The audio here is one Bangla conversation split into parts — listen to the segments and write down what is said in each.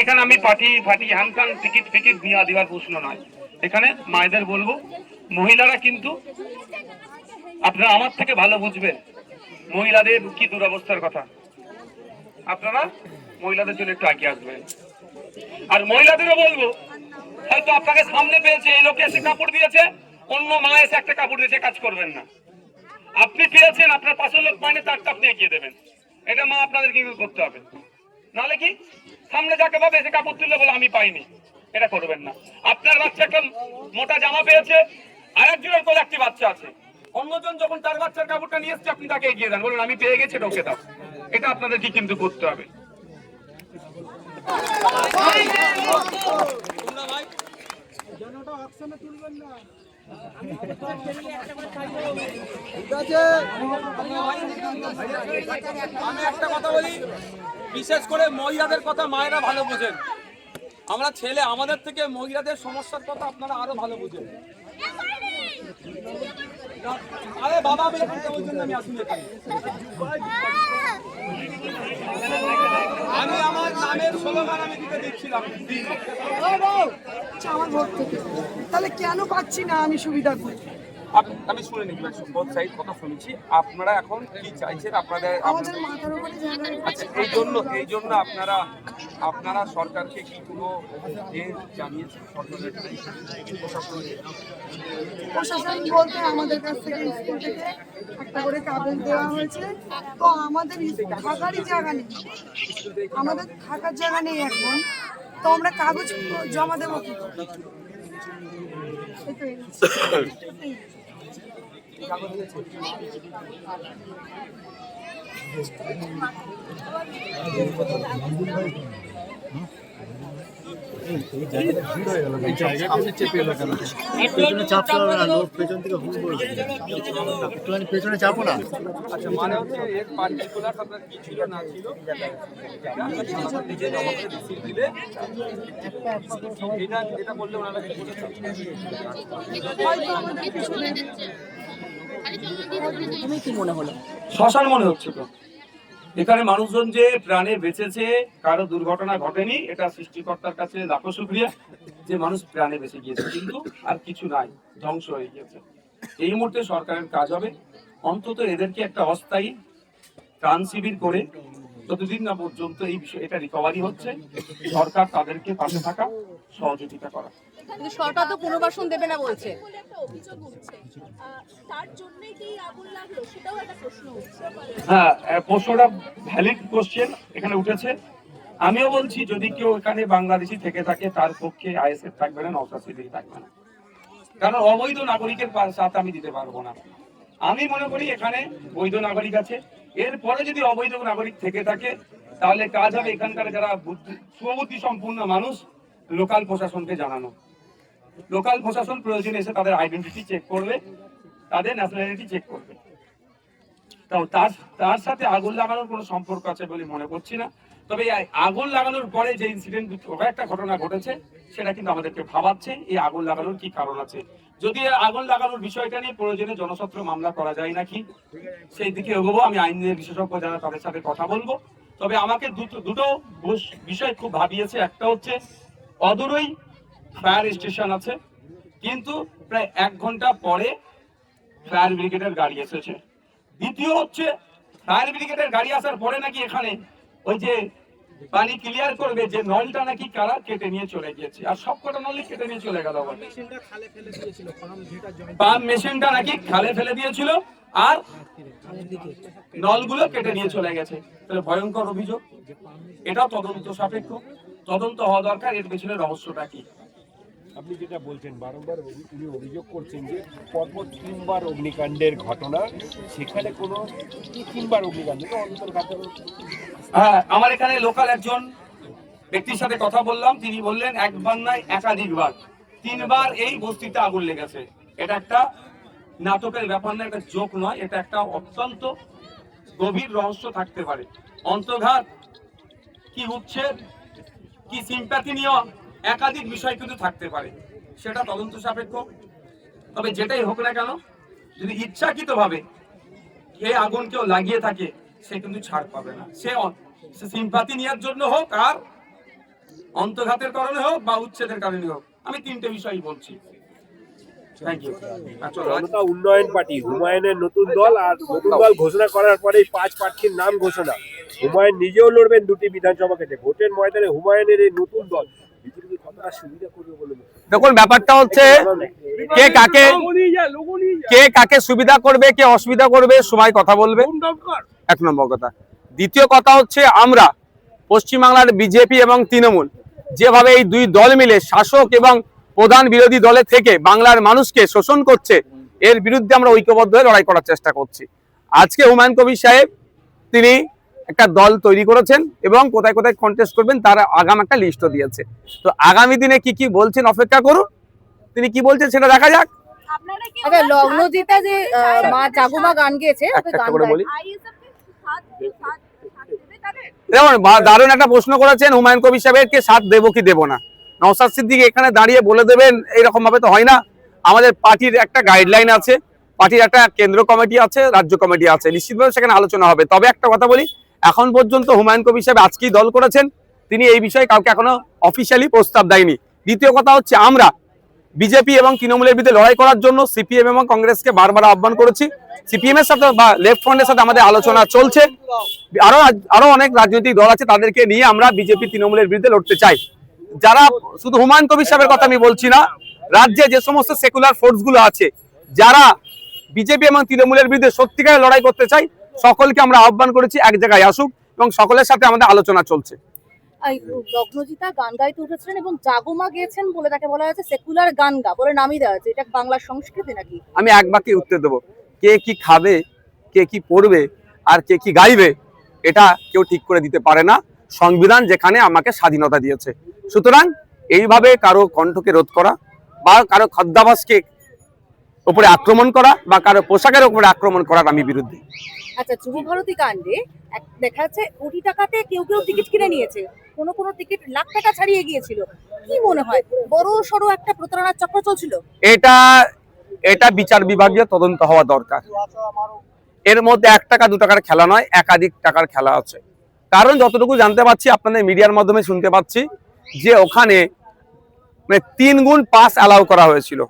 এখানে আমি পার্টি ফাটি হ্যানকান টিকিট ফিকিট নিয়ে প্রশ্ন নয়। এখানে মায়েদের বলব, মহিলারা কিন্তু আপনারা আমার থেকে ভালো বুঝবেন, মহিলাদের কি দুরবস্থার কথা। আপনারা মহিলাদের জন্য একটু আগে আসবেন। আর মহিলাদেরও বলব, হয়তো আপনাকে সামনে পেয়েছে, এই লোকে এসে কাপড় দিয়েছে, অন্য মা এসে একটা কাপড় দিয়েছে, কাজ করবেন না। আপনি পেয়েছেন, আপনার পাশের লোক পায়নি তারটা আপনি এগিয়ে দেবেন। এটা মা আপনাদের কিন্তু করতে হবে। নাহলে কি? সামনে যাকে পাবে সে কাপড় তুললে বলে আমি পাইনি। এটা করবেন না। আপনার বাচ্চা একটা মোটা জামা পেয়েছে আর একজনের কোলে একটি বাচ্চা আছে। অন্যজন যখন তার বাচ্চার কাপড়টা নিয়ে এসছে আপনি তাকে এগিয়ে দেন। বলুন আমি পেয়ে গেছি এটা ওকে দাও। এটা আপনাদেরকে কিন্তু করতে হবে। আমি একটা কথা বলি, বিশেষ করে মহিলাদের কথা মায়েরা ভালো বোঝেন। আমরা ছেলে, আমাদের থেকে মহিলাদের সমস্যার কথা আপনারা আরও ভালো বুঝেন। আরে বাবা করতে জন্য আমি আসুন আমি আমার নামের স্লোগান আমি দিতে আচ্ছা, আমার ভোট থেকে। তাহলে কেন পাচ্ছি না আমি সুবিধা করি আপ- আমি শুনে নিচ্ছি বোধ সাইড কথা শুনেছি আপনারা এখন কি চাইছেন? আপনাদের আচ্ছা এই জন্য এই জন্য আপনারা আপনারা সরকারকে কি কোনো এ জানিয়েছেন? সরকারের প্রশাসনকে? প্রশাসন বলতে আমাদের কাছ থেকে স্কুল থেকে একটা করে কাগজ দেওয়া হয়েছে। তো আমাদের থাকারই জায়গা নেই। আমাদের থাকার জায়গা নেই এখন। তো আমরা কাগজ জমা দেবো কি। পেছনে চাপো না আচ্ছা মানে হচ্ছে ছিল না ছিল শ্মশান মনে হচ্ছে তো। এখানে মানুষজন যে প্রাণে বেঁচেছে, কারও দুর্ঘটনা ঘটেনি, এটা সৃষ্টিকর্তার কাছে লাখো শুক্রিয়া যে মানুষ প্রাণে বেঁচে গিয়েছে। কিন্তু আর কিছু নাই, ধ্বংস হয়ে গিয়েছে। এই মুহূর্তে সরকারের কাজ হবে। অন্তত এদেরকে একটা অস্থায়ী ত্রাণ শিবির করে যতদিন না পর্যন্ত এই বিষয় এটা রিকভারি হচ্ছে। সরকার তাদেরকে পাশে থাকা, সহযোগিতা করা। কিন্তু সরকার তো পুনর্বাসন দেবে না বলছে। বলে একটা অভিযোগ উঠছে। আহ, তার জন্যই কি আগুন লাগল সেটাও একটা প্রশ্ন উঠছে। হ্যাঁ আহ, প্রশ্নটা ভ্যালিড কোশ্চেন এখানে উঠেছে। আমিও বলছি যদি কেউ এখানে বাংলাদেশি থেকে থাকে তার পক্ষে আইএসএফ থাকবে না সিদ্দিকী থাকবে না। কারণ অবৈধ নাগরিকের সাথ আমি দিতে পারব না। আমি মনে করি এখানে বৈধ নাগরিক আছে। এরপরে যদি অবৈধ নাগরিক থেকে থাকে তাহলে কাজ হবে এখানকার যারা বুদ্ধি সুবুদ্ধি সম্পূর্ণ মানুষ লোকাল প্রশাসনকে জানানো। লোকাল প্রশাসন প্রয়োজনে এসে তাদের আইডেন্টিটি চেক করবে, তাদের ন্যাশনালিটি চেক করবে। তাও তার তার সাথে আগুন লাগানোর কোনো সম্পর্ক আছে বলে মনে করছি না। তবে আগুন লাগানোর পরে যে ইনসিডেন্ট একটা ঘটনা ঘটেছে, সেটা কিন্তু আমাদেরকে ভাবাচ্ছে, এই আগুন লাগানোর কি কারণ আছে। যদি আগুন লাগানোর বিষয়টা নিয়ে প্রয়োজনে জনস্বার্থ মামলা করা যায় নাকি, সেই দিকে এগোবো, আমি আইনের বিশেষজ্ঞ যারা তাদের সাথে কথা বলব। তবে আমাকে দুটো দুটো বিষয় খুব ভাবিয়েছে। একটা হচ্ছে, অদূরই ফায়ার স্টেশন আছে। কিন্তু প্রায় এক ঘণ্টা পরে ফায়ার ব্রিগেডের গাড়ি এসেছে। দ্বিতীয় হচ্ছে, ফায়ার ব্রিগেডের গাড়ি আসার পরে নাকি এখানে ওই যে পানি ক্লিয়ার করবে, যে নলটা নাকি কারা কেটে নিয়ে চলে গিয়েছে। আর সব কটা নলই কেটে নিয়ে চলে গেল পাম্প মেশিনটা নাকি খালে ফেলে দিয়েছিল, আর নলগুলো কেটে নিয়ে চলে গেছে। তাহলে ভয়ঙ্কর অভিযোগ। এটাও তদন্ত সাপেক্ষ। তদন্ত হওয়া দরকার, এর পেছনে রহস্যটা কি? আপনি যেটা বলছেন বারংবার উনি অভিযোগ করছেন যে পরপর তিনবার অগ্নিকাণ্ডের ঘটনা, সেখানে কোনো তিনবার অগ্নিকাণ্ড? অন্তর্ঘাত হ্যাঁ আমার এখানে লোকাল একজন ব্যক্তির সাথে কথা বললাম, তিনি বললেন একবার নয় একাধিকবার, তিনবার এই বস্তিতে আগুন লেগেছে। এটা একটা নাটকের ব্যাপার না একটা জোক নয়, এটা একটা অত্যন্ত গভীর রহস্য থাকতে পারে। অন্তর্ঘাত, কি উচ্ছেদ, কি সিম্প্যাথি নিয়ে একাধিক বিষয় কিন্তু থাকতে পারে। সেটা তদন্ত সাপেক্ষ। তবে যেটাই হোক না কেন, যদি ইচ্ছাকৃত ভাবে এই আগুন কেউ লাগিয়ে থাকে, সে কিন্তু ছাড় পাবে না। সে সিম্পাতি নেওয়ার জন্য হোক আর অন্তর্ঘাতের কারণে হোক বা উচ্ছেদের কারণে হোক, আমি তিনটে বিষয় বলছি। উন্নয়ন পার্টি, হুমায়ুনের নতুন দল আর নতুন দল ঘোষণা করার পরেই পাঁচ প্রার্থীর নাম ঘোষণা। হুমায়ুন নিজেও লড়বেন দুটি বিধানসভা কেটে ভোটের ময়দানে হুমায়ুনের এই নতুন দল দেখুন ব্যাপারটা হচ্ছে কে কাকে কে কাকে সুবিধা করবে কে অসুবিধা করবে সময় কথা বলবে। এক নম্বর কথা। দ্বিতীয় কথা হচ্ছে আমরা পশ্চিমবাংলার বিজেপি এবং তৃণমূল যেভাবে এই দুই দল মিলে শাসক এবং প্রধান বিরোধী দলে থেকে বাংলার মানুষকে শোষণ করছে এর বিরুদ্ধে আমরা ঐক্যবদ্ধ হয়ে লড়াই করার চেষ্টা করছি। আজকে হুমায়ুন কবির সাহেব তিনি একটা দল তৈরি করেছেন এবং কোথায় কোথায় কন্টেস্ট করবেন তার আগাম একটা লিস্টও দিয়েছে। তো আগামী দিনে কি কি বলছেন অপেক্ষা করুন। তিনি কি বলছেন সেটা দেখা যাক। আচ্ছা লগ্নজিতা যে মা গান গেয়েছে দারুণ একটা প্রশ্ন করেছেন হুমায়ুন কবির সাহেবকে সাথ দেবো কি দেবো না? নওসাদ সিদ্দিক এখানে দাঁড়িয়ে বলে দেবেন এরকম ভাবে তো হয় না। আমাদের পার্টির একটা গাইডলাইন আছে পার্টির একটা কেন্দ্র কমিটি আছে রাজ্য কমিটি আছে নিশ্চিতভাবে সেখানে আলোচনা হবে। তবে একটা কথা বলি এখন পর্যন্ত হুমায়ুন কবির সাহেব আজকেই দল করেছেন? তিনি এই বিষয়ে কাউকে এখনও অফিসিয়ালি প্রস্তাব দেয়নি। দ্বিতীয় কথা হচ্ছে, আমরা বিজেপি এবং তৃণমূলের বিরুদ্ধে লড়াই করার জন্য সিপিএম এবং কংগ্রেসকে বারবার আহ্বান করেছি। সিপিএম এর সাথে বা লেফট ফ্রন্টের সাথে আমাদের আলোচনা চলছে। আরও আরও অনেক রাজনৈতিক দল আছে, তাদেরকে নিয়ে আমরা বিজেপি তৃণমূলের বিরুদ্ধে লড়তে চাই। যারা শুধু হুমায়ুন কবির সাহেবের কথা আমি বলছি না, রাজ্যে যে সমস্ত সেকুলার ফোর্সগুলো আছে, যারা বিজেপি এবং তৃণমূলের বিরুদ্ধে সত্যিকারের লড়াই করতে চাই সকলকে আমরা আহ্বান করেছি এক জায়গায় আসুক এবং সকলের সাথে আমাদের আলোচনা চলছে। লগ্নজিতা গান গাইতে উঠেছিলেন এবং জাগুমা গেয়েছেন বলে তাকে বলা হয়েছে সেকুলার গান গা বলে দেওয়া হয়েছে। এটা বাংলার সংস্কৃতি নাকি? আমি এক উত্তর দেবো। কে কি খাবে কে কি পড়বে আর কে কি গাইবে এটা কেউ ঠিক করে দিতে পারে না। সংবিধান যেখানে আমাকে স্বাধীনতা দিয়েছে। সুতরাং এইভাবে কারও কণ্ঠকে রোধ করা বা কারও খাদ্যাভাসকে উপরে আক্রমণ করা বা কারও পোশাকের উপরে আক্রমণ করার আমি বিরুদ্ধে। আচ্ছা যুব ভারতী কাণ্ডে দেখা যাচ্ছে কোটি টাকাতে কেউ কেউ টিকিট কিনে নিয়েছে। কোনো কোনো টিকিট লাখ টাকা ছাড়িয়ে গিয়েছিল। কি মনে হয়? বড় সড়ো একটা প্রতারণার চক্র চলছিল? এটা এটা বিচার বিভাগীয় তদন্ত হওয়া দরকার। এর মধ্যে এক টাকা দু টাকার খেলা নয় একাধিক টাকার খেলা আছে। কারণ যতটুকু জানতে পারছি আপনাদের মিডিয়ার মাধ্যমে শুনতে পাচ্ছি যে ওখানে মানে তিন গুণ পাস অ্যালাউ করা হয়েছিল।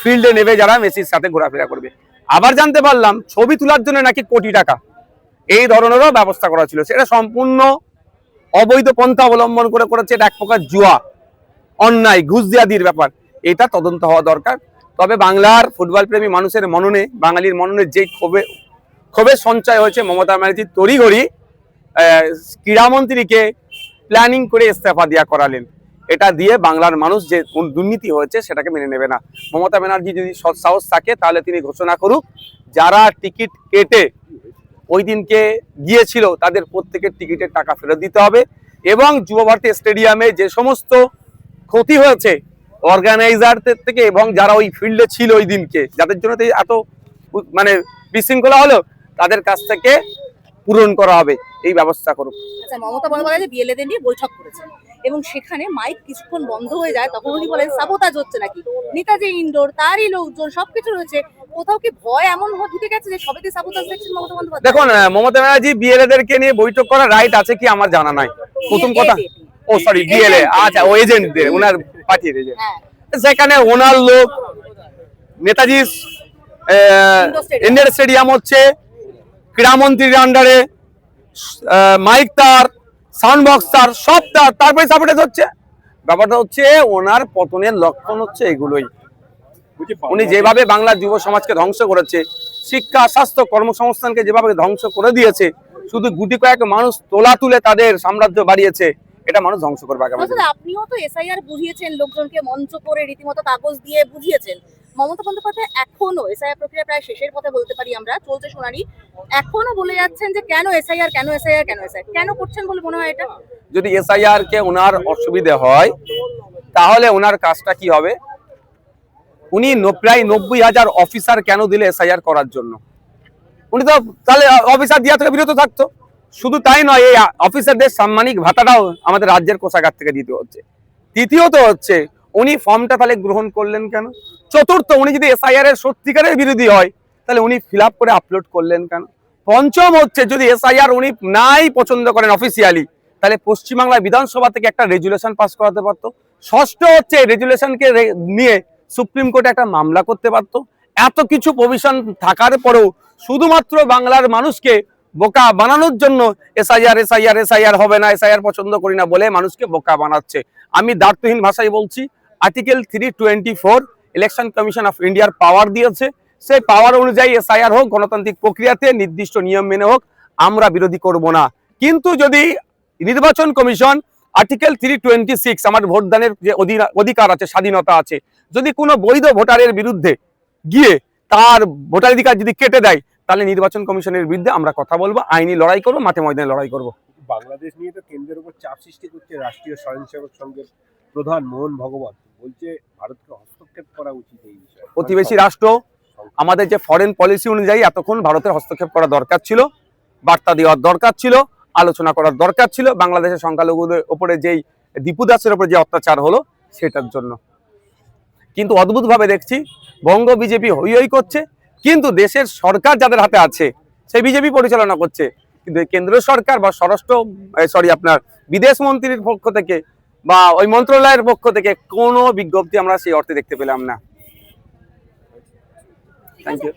ফিল্ডে নেবে যারা মেসির সাথে ঘোরাফেরা করবে। আবার জানতে পারলাম, ছবি তোলার জন্য নাকি কোটি টাকা। এই ধরনেরও ব্যবস্থা করা ছিল। সেটা সম্পূর্ণ অবৈধ পন্থা অবলম্বন করে করেছে এটা এক প্রকার জুয়া, অন্যায় ঘুষ দিয়াদির ব্যাপার। এটা তদন্ত হওয়া দরকার। তবে বাংলার ফুটবল প্রেমী মানুষের মননে, বাঙালির মননে যে ক্ষোভে, ক্ষোভের সঞ্চয় হয়েছে মমতা ব্যানার্জি তড়িঘড়ি ক্রীড়ামন্ত্রীকে প্ল্যানিং করে ইস্তফা দিয়া করালেন। এটা দিয়ে বাংলার মানুষ যে দুর্নীতি হয়েছে সেটাকে মেনে নেবে না। মমতা ব্যানার্জি যদি সৎ সাহস থাকে, তাহলে তিনি ঘোষণা করুক, যারা টিকিট কেটে ওই দিনকে গিয়েছিল, তাদের প্রত্যেকের টিকিটের টাকা ফেরত দিতে হবে এবং যুব ভারতী স্টেডিয়ামে যে সমস্ত ক্ষতি হয়েছে, অর্গানাইজারদের থেকে এবং যারা ওই ফিল্ডে ছিল ওই দিনকে, যাদের জন্য এত মানে বিশৃঙ্খলা হলো, তাদের কাছ থেকে পূরণ করা হবে, এই ব্যবস্থা করুক। আচ্ছা মমতা বন্দ্যোপাধ্যায় বিএলএদের নিয়ে বৈঠক করেছেন এবং সেখানে মাইক কিছুক্ষণ বন্ধ হয়ে যায় তখন উনি বলেন সাবোতাজ হচ্ছে নাকি? নেতাজি ইনডোর তারই লোকজন সবকিছু রয়েছে। কোথাও কি ভয় এমন ঢুকে গেছে যে সবেতে সাবোতাজ দেখছেন মমতা বন্দ্যোপাধ্যায়? দেখুন মমতা ব্যানার্জি বিএলএদেরকে নিয়ে বৈঠক করার রাইট আছে কি আমার জানা নাই। প্রথম কথা ও সরি বিএলএ আচ্ছা ও এজেন্টদের ওনার পাঠিয়ে এজেন্ট হ্যাঁ। সেখানে ওনার লোক নেতাজি ইন্ডিয়ান স্টেডিয়াম। হচ্ছে ক্রীড়ামন্ত্রীর আন্ডারে মাইক তার সাউন্ড বক্স তার সব তার তারপরে সাপোর্টেজ হচ্ছে। ব্যাপারটা হচ্ছে ওনার পতনের লক্ষণ হচ্ছে এগুলোই। উনি যেভাবে বাংলার যুব সমাজকে ধ্বংস করেছে শিক্ষা স্বাস্থ্য কর্মসংস্থানকে যেভাবে ধ্বংস করে দিয়েছে শুধু গুটি কয়েক মানুষ তোলা তুলে তাদের সাম্রাজ্য বাড়িয়েছে এটা মানুষ ধ্বংস করবে আগামী আপনিও তো এসআইআর বুঝিয়েছেন লোকজনকে মঞ্চ করে রীতিমতো কাগজ দিয়ে বুঝিয়েছেন। মমতা বন্দ্যোপাধ্যায় এখনও এসআইআর প্রক্রিয়া প্রায় শেষের পথে বলতে পারি আমরা, চলছে শুনানি। এখনও বলে যাচ্ছেন যে কেন এসআইআর কেন এসআইআর কেন এসআইআর কেন করছেন বলে মনে হয় এটা? যদি এসআইআর কে ওনার অসুবিধে হয়, তাহলে ওনার কাজটা কি হবে? উনি প্রায় নব্বই হাজার অফিসার কেন দিলে এসআইআর করার জন্য? উনি তো তাহলে অফিসার দিয়া থেকে বিরত থাকতো। শুধু তাই নয়, এই অফিসারদের সাম্মানিক ভাতাটাও আমাদের রাজ্যের কোষাগার থেকে দিতে হচ্ছে। তৃতীয়ত হচ্ছে উনি ফর্মটা তাহলে গ্রহণ করলেন কেন? চতুর্থ, উনি যদি এসআইআর এর সত্যিকারের বিরোধী হয়, তাহলে উনি ফিল করে আপলোড করলেন কেন? পঞ্চম হচ্ছে, যদি এসআইআর উনি নাই পছন্দ করেন অফিসিয়ালি তাহলে পশ্চিমবাংলায় বিধানসভা থেকে একটা রেজুলেশন পাস করাতে পারতো। ষষ্ঠ হচ্ছে রেজুলেশনকে নিয়ে সুপ্রিম কোর্টে একটা মামলা করতে পারতো। এত কিছু প্রভিশন থাকার পরেও শুধুমাত্র বাংলার মানুষকে বোকা বানানোর জন্য এসআইআর এসআইআর এসআইআর হবে না এসআইআর পছন্দ করি না বলে মানুষকে বোকা বানাচ্ছে। আমি দার্থহীন ভাষায় বলছি article three twenty four election commission of ইন্ডিয়ার পাওয়ার দিয়েছে। সেই পাওয়ার অনুযায়ী এসআইআর হোক, গণতান্ত্রিক প্রক্রিয়াতে নির্দিষ্ট নিয়ম মেনে হোক, আমরা বিরোধী করব না। কিন্তু যদি নির্বাচন কমিশন আর্টিকেল থ্রি টোয়েন্টি সিক্স আমার ভোটদানের যে অধিকার আছে, স্বাধীনতা আছে, যদি কোনো বৈধ ভোটারের বিরুদ্ধে গিয়ে তার ভোটাধিকার যদি কেটে দেয়, তাহলে নির্বাচন কমিশনের বিরুদ্ধে আমরা কথা বলব, আইনি লড়াই করব, মাঠে ময়দানে লড়াই করব। বাংলাদেশ নিয়ে তো কেন্দ্রের উপর চাপ সৃষ্টি করছে রাষ্ট্রীয় স্বয়ংসেবক সংঘের প্রধান মোহন ভগবত। বলছে ভারতকে হস্তক্ষেপ করা উচিত এই বিষয়ে। প্রতিবেশী রাষ্ট্র আমাদের যে ফরেন পলিসি অনুযায়ী এতক্ষণ ভারতের হস্তক্ষেপ করা দরকার ছিল বার্তা দেওয়ার দরকার ছিল আলোচনা করার দরকার ছিল বাংলাদেশের সংখ্যালঘুদের উপরে যেই দীপু দাসের উপরে যে অত্যাচার হলো সেটার জন্য। কিন্তু অদ্ভুতভাবে দেখছি বঙ্গ বিজেপি হই হই করছে কিন্তু দেশের সরকার যাদের হাতে আছে সেই বিজেপি পরিচালনা করছে। কিন্তু কেন্দ্রীয় সরকার বা স্বরাষ্ট্র সরি আপনার বিদেশ মন্ত্রীর পক্ষ থেকে বা ওই মন্ত্রণালয়ের পক্ষ থেকে কোনো বিজ্ঞপ্তি আমরা সেই অর্থে দেখতে পেলাম না। Thank you